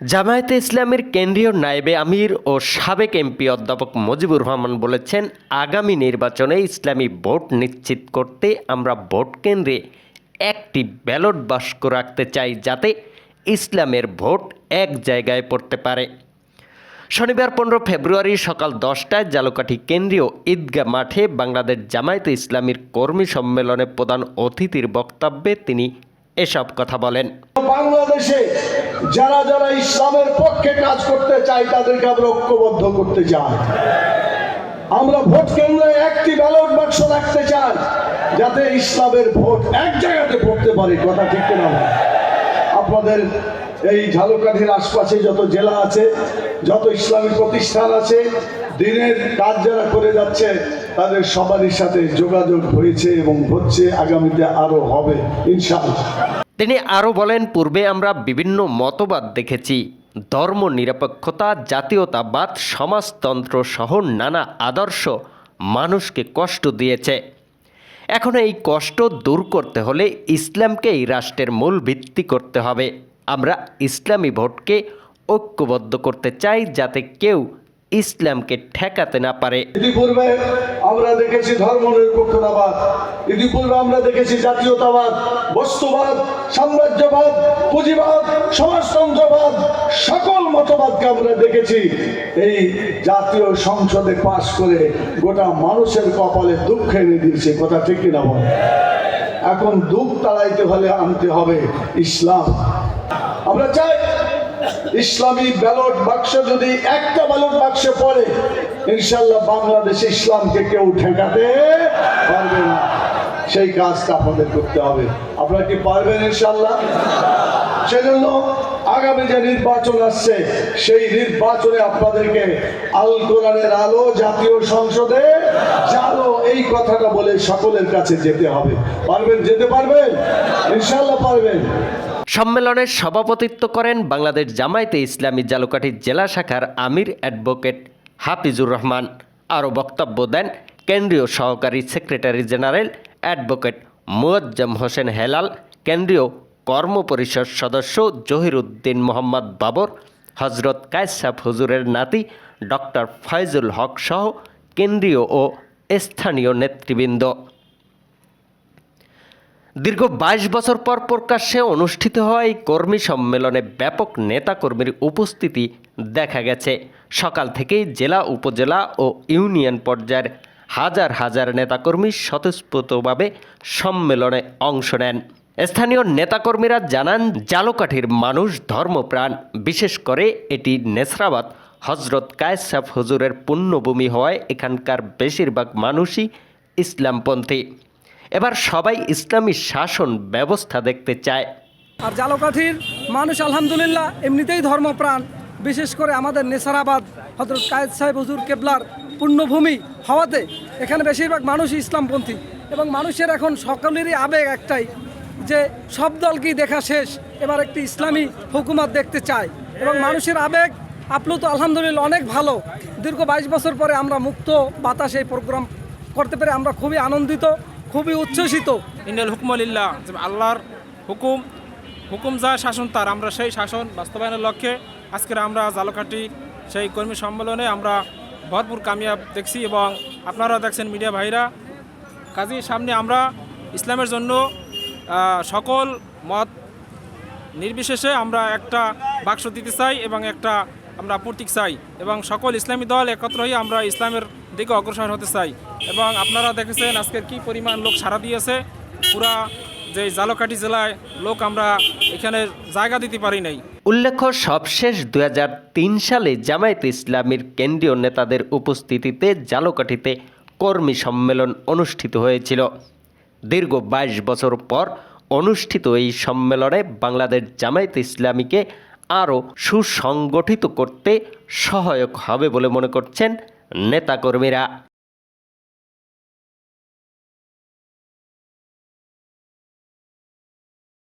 জামায়াতে ইসলামের কেন্দ্রীয় নায়েবে আমির ও সাবেক এমপি অধ্যাপক মুজিবুর রহমান বলেছেন, আগামী নির্বাচনে ইসলামী ভোট নিশ্চিত করতে আমরা ভোট কেন্দ্রে একটি ব্যালট বাস্ক রাখতে চাই যাতে ইসলামের ভোট এক জায়গায় পড়তে পারে। শনিবার পনেরো ফেব্রুয়ারি সকাল দশটায় জালকাঠি কেন্দ্রীয় ঈদগা মাঠে বাংলাদেশ জামায়াতে ইসলামীর কর্মী সম্মেলনে প্রধান অতিথির বক্তব্যে তিনি এসব কথা বলেন। বাংলাদেশে যারা যারা ইসলামের পক্ষে কাজ করতে চায়, তাদেরকে আমরা ঐক্যবদ্ধ করতে চাই। আমরা ভোট কেন্দ্রে একটি ব্যালট বাক্স রাখতে চাই, যাতে ইসলামের ভোট এক জায়গাতে পড়তে পারে, কথা ঠিক না? আপনাদের এই ঝালকাঠির আশপাশে যত জেলা আছে, যত ইসলামী প্রতিষ্ঠান আছে, দিনের কাজ যারা করে যাচ্ছে, তাদের সবারই সাথে যোগাযোগ হয়েছে এবং হচ্ছে, আগামীতে আরও হবে, ইনশাআল্লাহ। তিনি আরও বলেন, পূর্বে আমরা বিভিন্ন মতবাদ দেখেছি। ধর্ম নিরপেক্ষতা, জাতীয়তাবাদ, সমাজতন্ত্র সহ নানা আদর্শ মানুষকে কষ্ট দিয়েছে। এখন এই কষ্ট দূর করতে হলে ইসলামকে এই রাষ্ট্রের মূল ভিত্তি করতে হবে। আমরা ইসলামী ভোটকে ঐক্যবদ্ধ করতে চাই যাতে কেউ ইসলামকে ঠেকাতে না পারে। ইতিপূর্বে আমরা দেখেছি ধর্ম নিরপেক্ষতাবাদ, ইতিপূর্বে আমরা দেখেছি জাতীয়তাবাদ, বস্তুবাদ, সাম্রাজ্যবাদ, পুঁজিবাদ, সমাজতন্ত্রবাদ, সকল মতবাদকে আমরা দেখেছি। এই জাতীয় সংসদে পাশ করে গোটা মানুষের কপালে দুঃখ এনে দিয়েছে, কথা ঠিক কিনা বল? এখন দুঃখ তাড়াইতে হলে আনতে হবে ইসলাম। আমরা চাই ইসলামী ব্যালট বাক্স যদি একটা ব্যালট বাক্সে পড়ে ইনশাল্লাহ বাংলাদেশে ইসলামকে কেউ ঠেকাতে পারবে না। সেই কাজটা আপনাদের করতে হবে। আপনারা কি পারবেন ইনশাল্লাহ সেজন্য আগামী যে নির্বাচন আসছে, সেই নির্বাচনে আপনাদেরকে আল কোরআনের আলো, জাতীয় সংসদে জালো, এই কথাটা বলে সকলের কাছে যেতে হবে। পারবেন? যেতে পারবেন? ইনশাল্লাহ পারবেন। সম্মেলনের সভাপতিত্ব করেন বাংলাদেশ জামায়াতে ইসলামী জালুকাঠি জেলা শাখার আমির অ্যাডভোকেট হাফিজুর রহমান। আরও বক্তব্য দেন কেন্দ্রীয় সহকারী secretary general advocate Muazzam Hossain Helal, কেন্দ্রীয় কর্মপরিষদ সদস্য জহিরুদ্দিন মোহাম্মদ বাবর হজরত কায়সাফ হুজুরের নাতি ডক্টর ফয়জুল হক সহ কেন্দ্রীয় ও স্থানীয় নেতৃবৃন্দ। দীর্ঘ বাইশ বছর পর প্রকাশ্যে অনুষ্ঠিত হওয়া এই কর্মী সম্মেলনে ব্যাপক নেতাকর্মীর উপস্থিতি দেখা গেছে। সকাল থেকেই জেলা, উপজেলা ও ইউনিয়ন পর্যায়ের হাজার হাজার নেতাকর্মী স্বতঃস্ফূর্তভাবে সম্মেলনে অংশ নেন। স্থানীয় নেতাকর্মীরা জানান, জালকাঠির মানুষ ধর্মপ্রাণ, বিশেষ করে এটি নেসরাবাদ হজরত কায়সাফ হুজুরের পুণ্যভূমি হওয়ায় এখানকার বেশিরভাগ মানুষই ইসলামপন্থী। এবার সবাই ইসলামী শাসন ব্যবস্থা দেখতে চায়। আর জালকাঠির মানুষ, আলহামদুলিল্লাহ, এমনিতেই ধর্মপ্রাণ। বিশেষ করে আমাদের নেসারাবাদ হজরত কায়েদ সাহেব হুজুর কেবলার পুণ্যভূমি হওয়াতে এখানে বেশিরভাগ মানুষই ইসলামপন্থী এবং মানুষের এখন সকলেরই আবেগ একটাই যে সব দলকেই দেখা শেষ, এবার একটি ইসলামী হুকুমত দেখতে চায় এবং মানুষের আবেগ আপ্লুত, আলহামদুলিল্লাহ, অনেক ভালো। দীর্ঘ বাইশ বছর পরে আমরা মুক্ত বাতাস এই প্রোগ্রাম করতে পেরে আমরা খুবই আনন্দিত। খুবই উচ্ছ্বসিত। ইন্ডিয়াল হুকমলিল্লাহ আল্লাহর হুকুম হুকুম যা শাসন তার, আমরা সেই শাসন বাস্তবায়নের লক্ষ্যে আজকের আমরা জালকাঠি সেই কর্মী সম্মেলনে আমরা ভরপুর কামিয়াব দেখছি এবং আপনারা দেখছেন মিডিয়া ভাইরা। কাজী, সামনে আমরা ইসলামের জন্য সকল মত নির্বিশেষে আমরা একটা বাক্স দিতে চাই এবং একটা আমরা প্রতীক চাই এবং সকল ইসলামী দল একত্র হয়ে আমরা ইসলামের দিকে অগ্রসর হতে চাই। এবং আপনারা দেখেছেন আজকের কি পরিমাণ লোক সারা দিয়েছে। পুরা যে জালকাঠি জেলায় লোক আমরা এখানে জায়গা দিতে পারি নাই। উল্লেখ্য, সবশেষ দু হাজার তিন সালে জামায়াত ইসলামীর কেন্দ্রীয় নেতাদের উপস্থিতিতে জালকাঠিতে কর্মী সম্মেলন অনুষ্ঠিত হয়েছিল। দীর্ঘ বাইশ বছর পর অনুষ্ঠিত এই সম্মেলনে বাংলাদেশ জামায়াত ইসলামীকে আরও সুসংগঠিত করতে সহায়ক হবে বলে মনে করছেন নেতাকর্মীরা।